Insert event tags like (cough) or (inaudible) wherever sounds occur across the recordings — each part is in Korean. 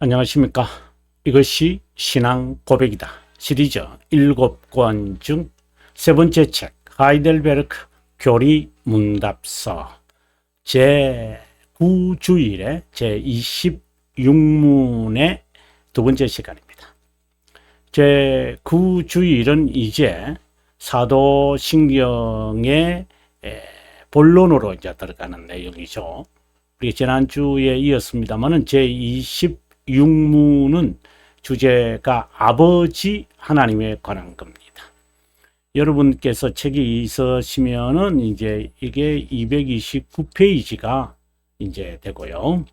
안녕하십니까. 이것이 신앙 고백이다. 시리즈 일곱 권중 세 번째 책, 하이델베르크 교리 문답서 제 9주일의 제 26문의 두 번째 시간입니다. 제 9주일은 이제 사도신경의 에, 본론으로 이제 들어가는 내용이죠. 우리 지난주에 이었습니다만은 제 26문은 주제가 아버지 하나님에 관한 겁니다. 여러분께서 책이 있으시면은 이제 이게 229페이지가 이제 되고요.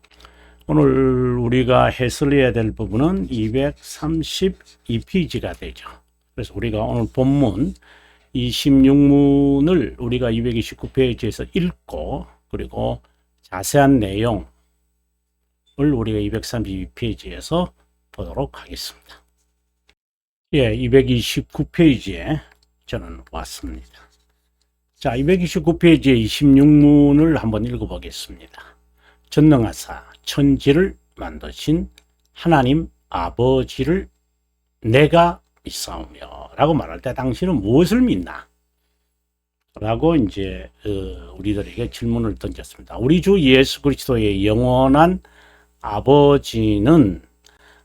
오늘 우리가 해설해야 될 부분은 232페이지가 되죠. 그래서 우리가 오늘 본문 26문을 우리가 229페이지에서 읽고 그리고 자세한 내용을 우리가 232페이지에서 보도록 하겠습니다. 예, 229페이지에 저는 왔습니다. 자, 229페이지의 26문을 한번 읽어보겠습니다. 전능하사 천지를 만드신 하나님 아버지를 내가 믿사오며 라고 말할 때 당신은 무엇을 믿나? 라고 이제 어, 우리들에게 질문을 던졌습니다. 우리 주 예수 그리스도의 영원한 아버지는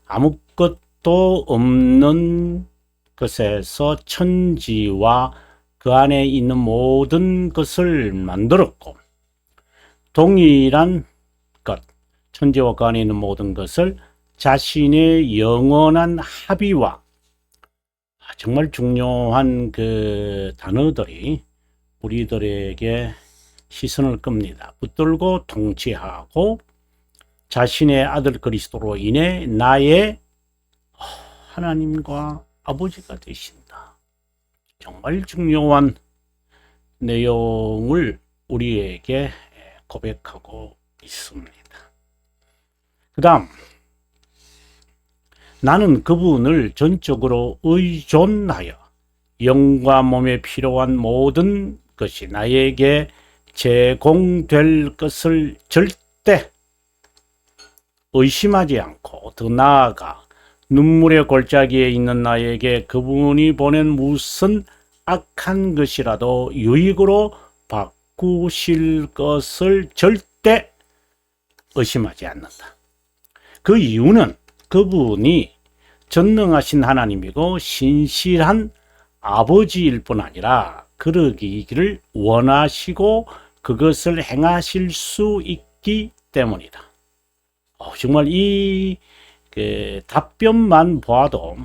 아무것도 없는 것에서 천지와 그 안에 있는 모든 것을 만들었고 동일한 것, 천지와 그 안에 있는 모든 것을 자신의 영원한 합의와 정말 중요한 그 단어들이 우리들에게 시선을 끕니다. 붙들고 통치하고 자신의 아들 그리스도로 인해 나의 하나님과 아버지가 되신다. 정말 중요한 내용을 우리에게 고백하고 있습니다. 그 다음, 나는 그분을 전적으로 의존하여 영과 몸에 필요한 모든 것이 나에게 제공될 것을 절대 의심하지 않고 더 나아가 눈물의 골짜기에 있는 나에게 그분이 보낸 무슨 악한 것이라도 유익으로 바꾸실 것을 절대 의심하지 않는다. 그 이유는 그분이 전능하신 하나님이고 신실한 아버지일 뿐 아니라 그러기를 원하시고 그것을 행하실 수 있기 때문이다. 어, 정말 이 그, 답변만 보아도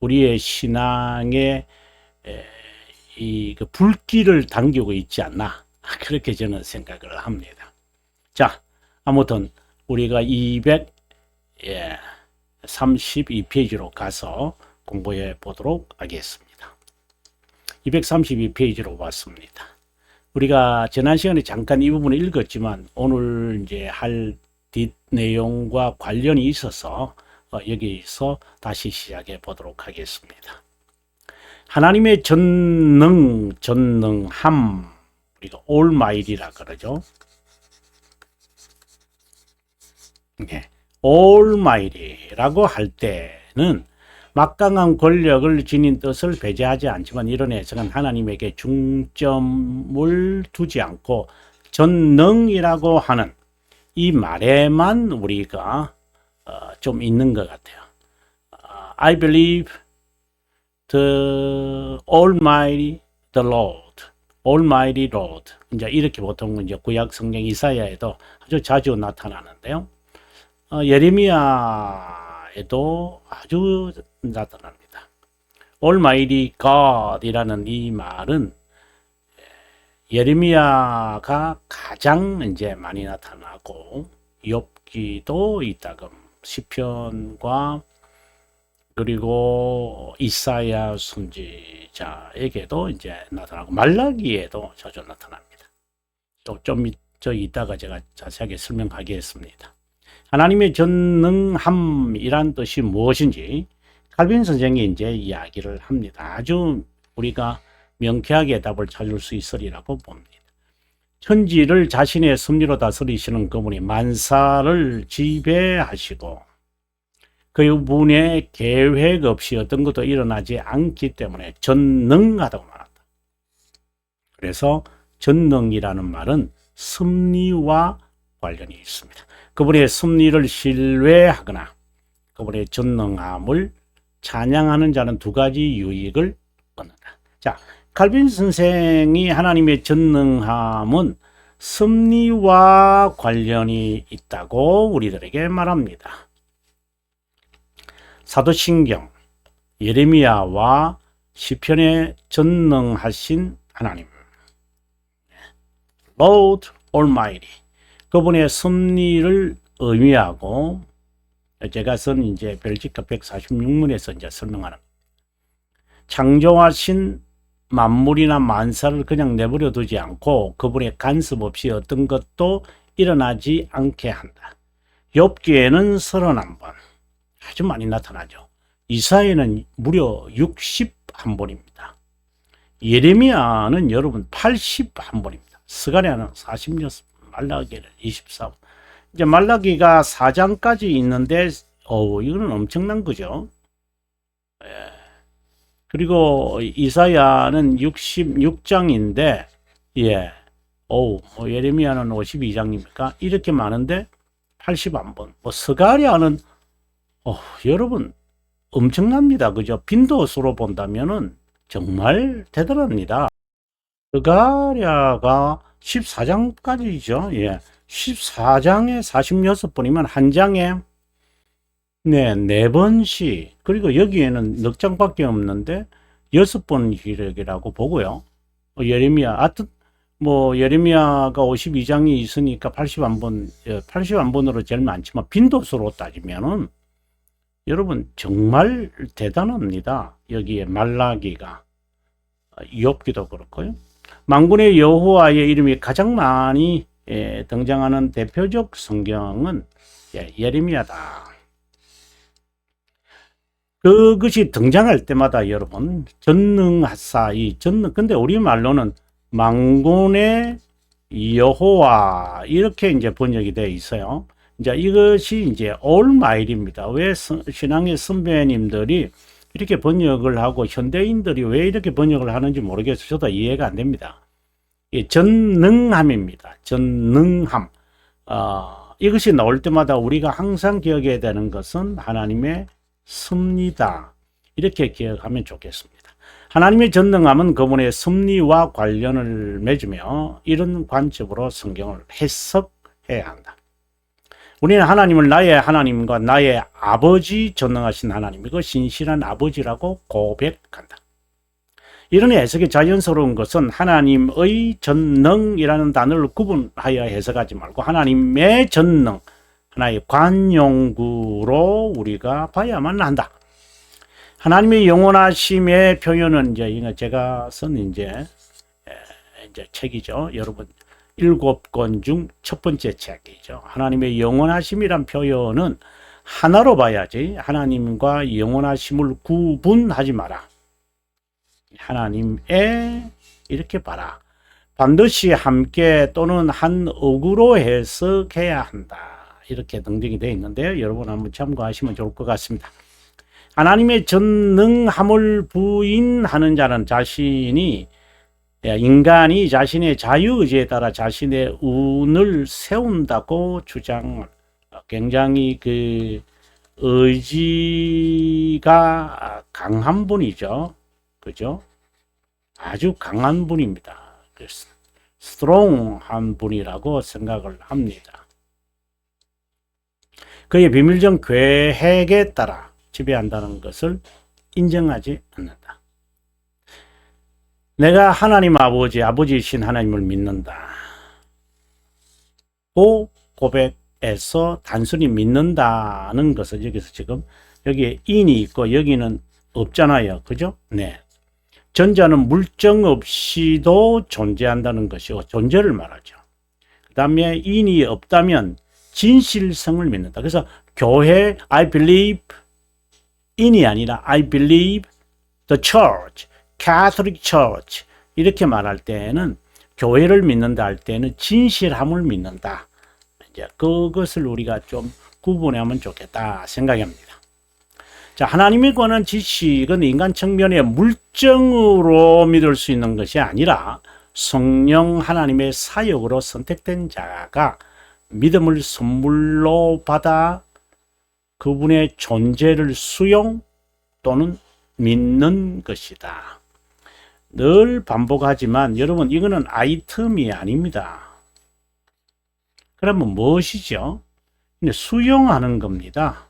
우리의 신앙에 이 그 불길을 당기고 있지 않나 그렇게 저는 생각을 합니다. 자, 아무튼 우리가 232페이지로 가서 공부해 보도록 하겠습니다. 232페이지로 왔습니다. 우리가 지난 시간에 잠깐 이 부분을 읽었지만 오늘 이제 할 뒷 내용과 관련이 있어서 어, 여기서 다시 시작해 보도록 하겠습니다. 하나님의 전능, 전능함, 우리가 올마이리라 그러죠. 네. 올마이리라고 할 때는 막강한 권력을 지닌 뜻을 배제하지 않지만 이런 해석은 하나님에게 중점을 두지 않고 전능이라고 하는 이 말에만 우리가 어, 좀 있는 것 같아요. 어, I believe the Almighty, the Lord, Almighty Lord. 이제 이렇게 보통 이제 구약 성경 이사야에도 아주 자주 나타나는데요. 어, 예레미야에도 아주 나타납니다. Almighty God이라는 이 말은 예레미야가 가장 이제 많이 나타나고 욥기도 이따금 시편과 그리고 이사야 선지자에게도 이제 나타나고 말라기에도 자주 나타납니다. 또좀 저 이따가 제가 자세하게 설명하겠습니다. 하나님의 전능함이란 뜻이 무엇인지 칼빈 선생이 이제 이야기를 합니다. 아주 우리가 명쾌하게 답을 찾을 수 있으리라고 봅니다. 천지를 자신의 섭리로 다스리시는 그분이 만사를 지배하시고 그분의 계획 없이 어떤 것도 일어나지 않기 때문에 전능하다고 말한다. 그래서 전능이라는 말은 섭리와 관련이 있습니다. 그분의 섭리를 신뢰하거나 그분의 전능함을 찬양하는 자는 두 가지 유익을 얻는다. 자, 칼빈 선생이 하나님의 전능함은 섭리와 관련이 있다고 우리들에게 말합니다. 사도신경 예레미야와 시편에 전능하신 하나님 Lord Almighty 그분의 섭리를 의미하고 제가 쓴 이제 벨지카 146문에서 이제 설명하는 창조하신 만물이나 만사를 그냥 내버려 두지 않고 그분의 간섭 없이 어떤 것도 일어나지 않게 한다. 욥기에는 31번 아주 많이 나타나죠. 이사에는 무려 61번입니다. 예레미야는 여러분 81번입니다. 스가랴는 46번, 말라기는 24번. 이제 말라기가 4장까지 있는데 어 이거는 엄청난 거죠. 예. 그리고 이사야는 66장인데 예. 오, 뭐 예레미야는 52장입니까? 이렇게 많은데 81번. 뭐 스가랴는 어, 여러분 엄청납니다. 그죠? 빈도수로 본다면은 정말 대단합니다. 스가랴가 14장까지죠. 예. 14장에 46번이면 한 장에 네, 네 번씩 그리고 여기에는 넉 장밖에 없는데 여섯 번 기록이라고 보고요. 어, 예레미야 하여튼 뭐 예레미야가 52장이 있으니까 81번 81번으로 제일 많지만 빈도수로 따지면은 여러분 정말 대단합니다. 여기에 말라기가 욥기도 그렇고요. 만군의 여호와의 이름이 가장 많이 예, 등장하는 대표적 성경은 예, 예레미야다. 그것이 등장할 때마다 여러분 전능하사 이 전능 근데 우리 말로는 망군의 여호와 이렇게 이제 번역이 되어 있어요. 이제 이것이 이제 올마일입니다. 왜 신앙의 선배님들이 이렇게 번역을 하고 현대인들이 왜 이렇게 번역을 하는지 모르겠어요. 저도 이해가 안 됩니다. 전능함입니다. 전능함. 어, 이것이 나올 때마다 우리가 항상 기억해야 되는 것은 하나님의 섭리다. 이렇게 기억하면 좋겠습니다. 하나님의 전능함은 그분의 섭리와 관련을 맺으며 이런 관점으로 성경을 해석해야 한다. 우리는 하나님을 나의 하나님과 나의 아버지 전능하신 하나님이고 신실한 아버지라고 고백한다. 이런 해석이 자연스러운 것은 하나님의 전능이라는 단어를 구분하여 해석하지 말고 하나님의 전능, 하나의 관용구로 우리가 봐야만 한다. 하나님의 영원하심의 표현은 이제 제가 쓴 이제 이제 책이죠. 여러분 일곱 권 중 첫 번째 책이죠. 하나님의 영원하심이란 표현은 하나로 봐야지 하나님과 영원하심을 구분하지 마라. 하나님의 이렇게 봐라. 반드시 함께 또는 한 억으로 해석해야 한다. 이렇게 등등이 되어 있는데요. 여러분 한번 참고하시면 좋을 것 같습니다. 하나님의 전능함을 부인하는 자는 자신이 인간이 자신의 자유의지에 따라 자신의 운을 세운다고 주장 굉장히 그 의지가 강한 분이죠. 그죠? 아주 강한 분입니다. 스트롱한 분이라고 생각을 합니다. 그의 비밀적 계획에 따라 지배한다는 것을 인정하지 않는다. 내가 하나님 아버지, 아버지이신 하나님을 믿는다. 그 고백에서 단순히 믿는다는 것은 여기서 지금 여기에 인이 있고 여기는 없잖아요. 그죠? 네. 전자는 물정 없이도 존재한다는 것이고 존재를 말하죠. 그 다음에 인이 없다면 진실성을 믿는다. 그래서 교회 I believe in이 아니라 I believe the church, Catholic Church 이렇게 말할 때는 교회를 믿는다 할 때는 진실함을 믿는다. 이제 그것을 우리가 좀 구분하면 좋겠다 생각합니다. 자, 하나님에 관한 지식은 인간 측면의 물정으로 믿을 수 있는 것이 아니라 성령 하나님의 사역으로 선택된 자가 믿음을 선물로 받아 그분의 존재를 수용 또는 믿는 것이다. 늘 반복하지만 여러분 이거는 아이템이 아닙니다. 그러면 무엇이죠? 수용하는 겁니다.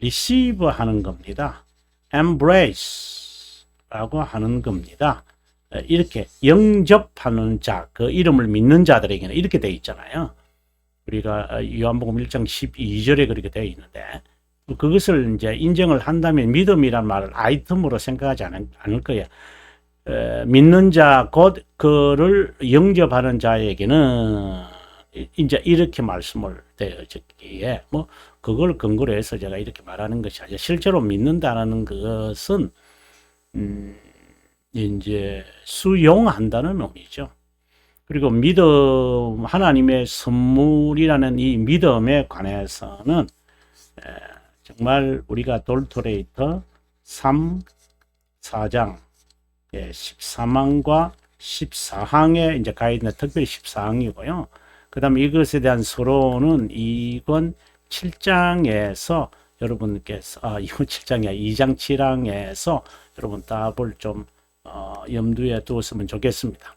receive 하는 겁니다. embrace 라고 하는 겁니다. 이렇게 영접하는 자, 그 이름을 믿는 자들에게는 이렇게 되어 있잖아요. 우리가 요한복음 1장 12절에 그렇게 되어 있는데 그것을 이제 인정을 한다면 믿음이란 말을 아이템으로 생각하지 않을, 않을 거예요. 에, 믿는 자, 곧 그를 영접하는 자에게는 이제 이렇게 말씀을 되어졌기에 뭐 그걸 근거로 해서 제가 이렇게 말하는 것이 아니라 실제로 믿는다는 것은 음 이제 수용한다는 의미죠. 그리고 믿음 하나님의 선물이라는 이 믿음에 관해서는 정말 우리가 돌토레이터 3, 4장 13항과 14항에 이제 가이드는 특별히 14항이고요. 그 다음에 이것에 대한 서론은 이건 7장에서 여러분께서, 아, 이건 7장이야. 2장 7항에서 여러분 답을 좀, 어, 염두에 두었으면 좋겠습니다.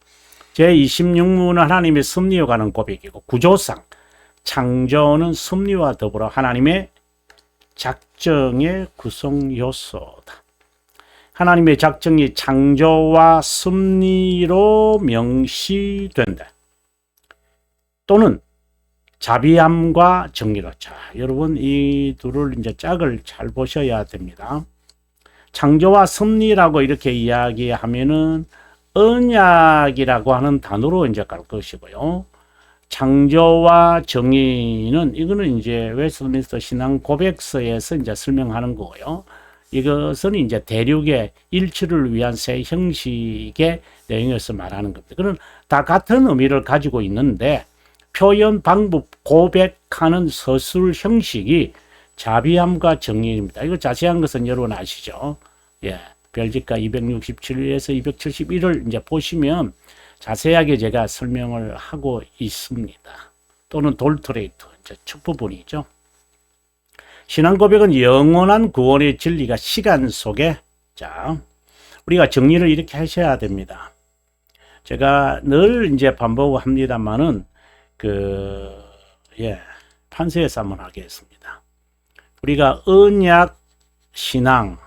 제26문은 하나님의 섭리에 관한 고백이고, 구조상, 창조는 섭리와 더불어 하나님의 작정의 구성 요소다. 하나님의 작정이 창조와 섭리로 명시된다. 또는 자비함과 정의로. 자, 여러분 이 둘을 이제 짝을 잘 보셔야 됩니다. 창조와 섭리라고 이렇게 이야기하면은 언약이라고 하는 단어로 이제 갈 것이고요. 창조와 정의는 이거는 이제 웨스트민스터 신앙 고백서에서 이제 설명하는 거고요. 이것은 이제 대륙의 일치를 위한 새 형식의 내용에서 말하는 겁니다. 그런 다 같은 의미를 가지고 있는데 표현 방법, 고백하는 서술 형식이 자비함과 정의입니다. 이거 자세한 것은 여러분 아시죠? 예. 별지가 267에서 271을 이제 보시면 자세하게 제가 설명을 하고 있습니다. 또는 돌트레이트, 이제 첫 부분이죠. 신앙 고백은 영원한 구원의 진리가 시간 속에, 자, 우리가 정리를 이렇게 하셔야 됩니다. 제가 늘 이제 반복합니다만은, 그, 예, 판세에서 한번 하겠습니다. 우리가 언약 신앙,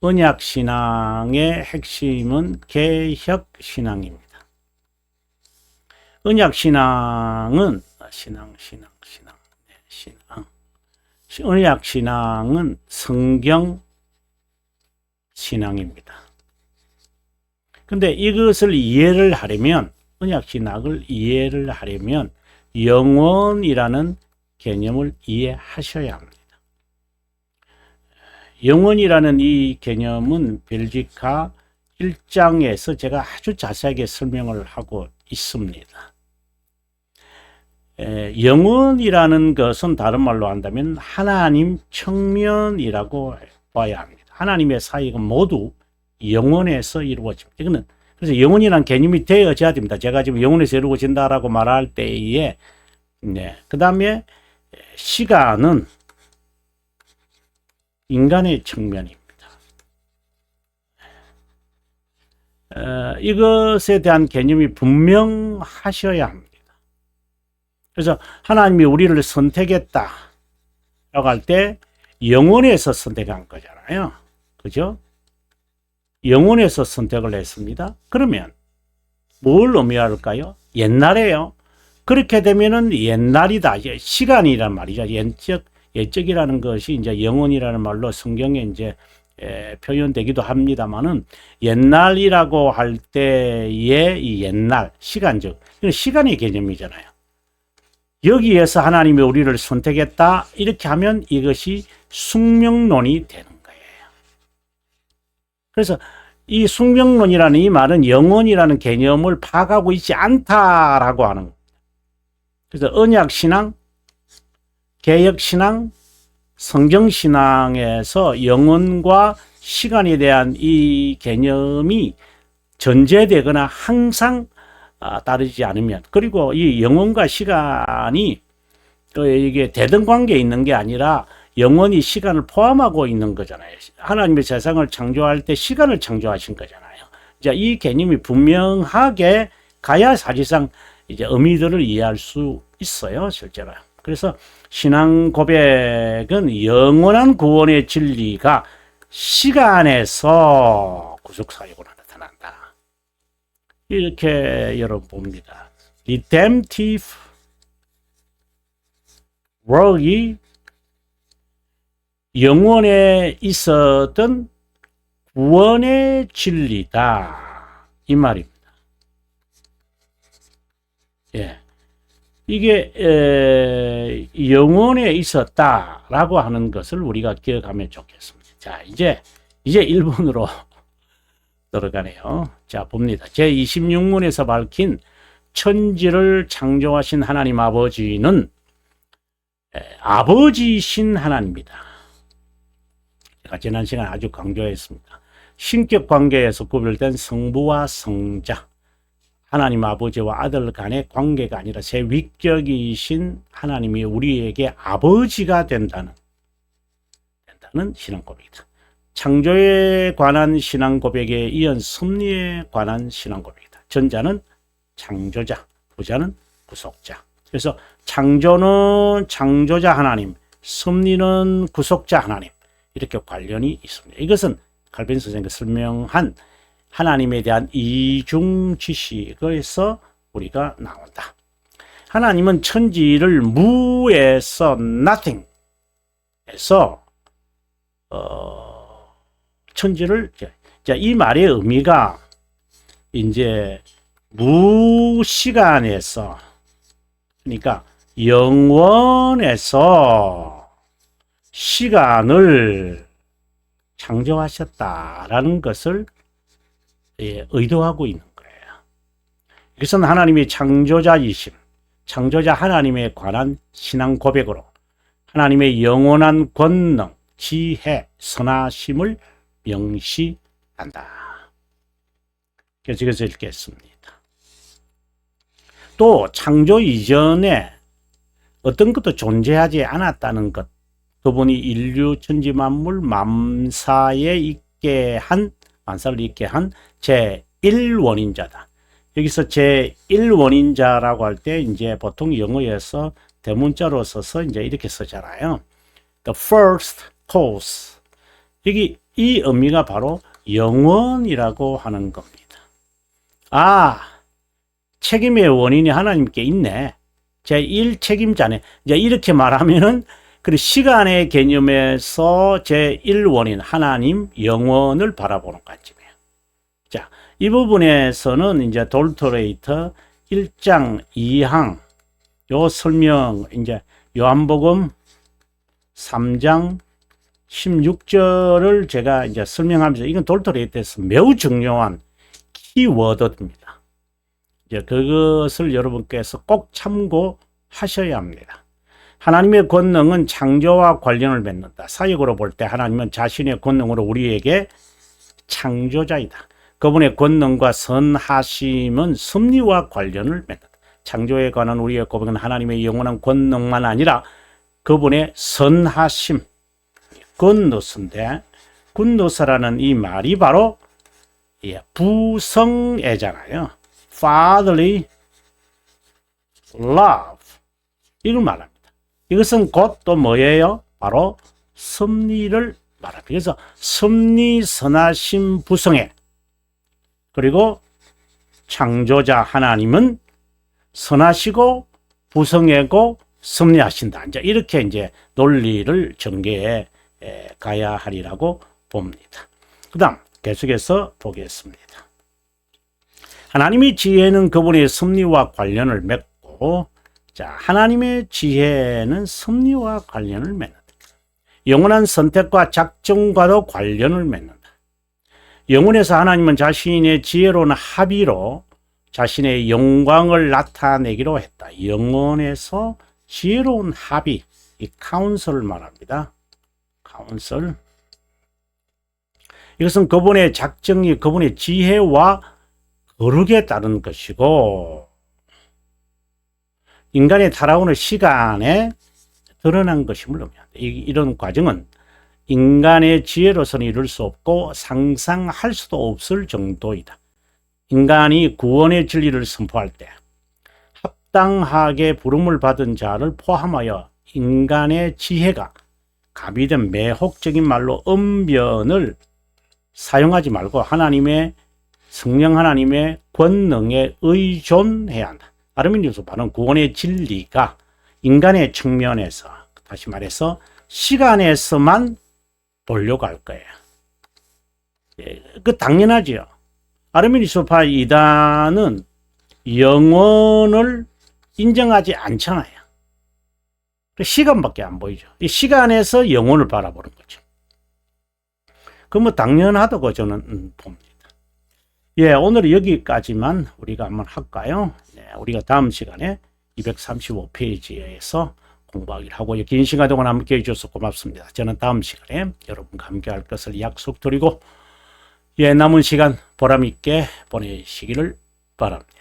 언약 신앙의 핵심은 개혁 신앙입니다. 언약 신앙은 신앙, 신앙, 신앙, 네, 신앙. 언약 신앙은 성경 신앙입니다. 근데 이것을 이해를 하려면 언약 신학을 이해를 하려면 영원이라는 개념을 이해하셔야 합니다. 영원이라는 이 개념은 벨지카 1장에서 제가 아주 자세하게 설명을 하고 있습니다. 에, 영원이라는 것은 다른 말로 한다면 하나님 청면이라고 봐야 합니다. 하나님의 사역은 모두 영원에서 이루어집니다. 이거는 그래서 영원이라는 개념이 되어져야 됩니다. 제가 지금 영원에서 이루어진다라고 말할 때에 네. 그 다음에 시간은 인간의 측면입니다. 어, 이것에 대한 개념이 분명하셔야 합니다. 그래서 하나님이 우리를 선택했다. 라고 할 때 영혼에서 선택한 거잖아요. 그죠? 영혼에서 선택을 했습니다. 그러면 뭘 의미할까요? 옛날에요. 그렇게 되면은 옛날이다. 시간이란 말이죠. 옛적 예적이라는 것이 이제 영혼이라는 말로 성경에 이제 에, 표현되기도 합니다만은 옛날이라고 할 때의 이 옛날 시간적 이건 시간의 개념이잖아요. 여기에서 하나님이 우리를 선택했다 이렇게 하면 이것이 숙명론이 되는 거예요. 그래서 이 숙명론이라는 이 말은 영혼이라는 개념을 파악하고 있지 않다라고 하는. 그래서 언약 신앙 개혁 신앙, 성경 신앙에서 영혼과 시간에 대한 이 개념이 전제되거나 항상 아, 따르지 않으면 그리고 이 영혼과 시간이 또 이게 대등 관계에 있는 게 아니라 영원히 시간을 포함하고 있는 거잖아요. 하나님의 세상을 창조할 때 시간을 창조하신 거잖아요. 자, 이 개념이 분명하게 가야 사실상 이제 의미들을 이해할 수 있어요, 실제로. 그래서 신앙 고백은 영원한 구원의 진리가 시간에서 구속 사역으로 나타난다. 이렇게 여러분 봅니다. redemptive work이 영원에 있었던 구원의 진리다. 이 말입니다. 예. 이게 에, 영원에 있었다라고 하는 것을 우리가 기억하면 좋겠습니다. 자, 이제 이제 1번으로 (laughs) 들어가네요. 자, 봅니다. 제 26문에서 밝힌 천지를 창조하신 하나님 아버지는 에, 아버지신 하나님입니다. 제가 지난 시간 아주 강조했습니다. 신격 관계에서 구별된 성부와 성자, 하나님 아버지와 아들 간의 관계가 아니라 제 위격이신 하나님이 우리에게 아버지가 된다는 된다는 신앙 고백이다. 창조에 관한 신앙 고백에 이은 섭리에 관한 신앙 고백이다. 전자는 창조자, 후자는 구속자. 그래서 창조는 창조자 하나님, 섭리는 구속자 하나님 이렇게 관련이 있습니다. 이것은 칼빈 선생님이 설명한 하나님에 대한 이중 지식에서 우리가 나온다. 하나님은 천지를 무에서 nothing에서 어, 천지를 자, 이 말의 의미가 이제 무시간에서 그러니까 영원에서 시간을 창조하셨다라는 것을 예, 의도하고 있는 거예요. 이것은 하나님의 창조자이심, 창조자 하나님에 관한 신앙 고백으로 하나님의 영원한 권능, 지혜, 선하심을 명시한다. 계속해서 읽겠습니다. 또 창조 이전에 어떤 것도 존재하지 않았다는 것, 그분이 인류 천지 만물 만사에 있게 한 만사를 있게 한 제1원인자다. 여기서 제1원인자라고 할 때 이제 보통 영어에서 대문자로 써서 이제 이렇게 쓰잖아요. The first cause. 여기 이 의미가 바로 영원이라고 하는 겁니다. 아, 책임의 원인이 하나님께 있네. 제1 책임자네. 이제 이렇게 말하면은 그 시간의 개념에서 제1원인 하나님 영원을 바라보는 관점이에요. 자, 이 부분에서는 이제 돌토레이터 1장 2항 요 설명 이제 요한복음 3장 16절을 제가 이제 설명하면서 이건 돌토레이터에서 매우 중요한 키워드입니다. 이제 그것을 여러분께서 꼭 참고하셔야 합니다. 하나님의 권능은 창조와 관련을 맺는다. 사역으로 볼 때 하나님은 자신의 권능으로 우리에게 창조자이다. 그분의 권능과 선하심은 섭리와 관련을 맺는다. 창조에 관한 우리의 고백은 하나님의 영원한 권능만 아니라 그분의 선하심, 굿노스인데 굿노스라는 이 말이 바로 부성애잖아요. fatherly love 이걸 말합니다. 이것은 곧 또 뭐예요? 바로 섭리를 말합니다. 그래서 섭리 선하심 부성애 그리고 창조자 하나님은 선하시고 부성애고 섭리하신다. 이제 이렇게 이제 논리를 전개해 가야 하리라고 봅니다. 그 다음 계속해서 보겠습니다. 하나님의 지혜는 그분의 섭리와 관련을 맺고 자, 하나님의 지혜는 섭리와 관련을 맺는다. 영원한 선택과 작정과도 관련을 맺는다. 영원에서 하나님은 자신의 지혜로운 합의로 자신의 영광을 나타내기로 했다. 영원에서 지혜로운 합의, 이 카운슬을 말합니다. 카운슬 이것은 그분의 작정이 그분의 지혜와 거룩에 따른 것이고 인간의 타락오는 시간에 드러난 것임을 의미한다. 이- 이런 과정은 인간의 지혜로서는 이룰 수 없고 상상할 수도 없을 정도이다. 인간이 구원의 진리를 선포할 때 합당하게 부름을 받은 자를 포함하여 인간의 지혜가 가미된 매혹적인 말로 언변을 사용하지 말고 하나님의 성령 하나님의 권능에 의존해야 한다. 아르미니우스 바는 구원의 진리가 인간의 측면에서 다시 말해서 시간에서만 보려고 할 거예요. 예, 그 당연하지요. 아르미니스파 이단은 영원을 인정하지 않잖아요. 그 시간밖에 안 보이죠. 이 시간에서 영혼을 바라보는 거죠. 그뭐 당연하다고 저는 음, 봅니다. 예, 오늘 여기까지만 우리가 한번 할까요? 네, 우리가 다음 시간에 235페이지에서 공부하기를 하고요. 긴 시간 동안 함께 해 주셔서 고맙습니다. 저는 다음 시간에 여러분과 함께 할 것을 약속드리고 예, 남은 시간 보람있게 보내시기를 바랍니다.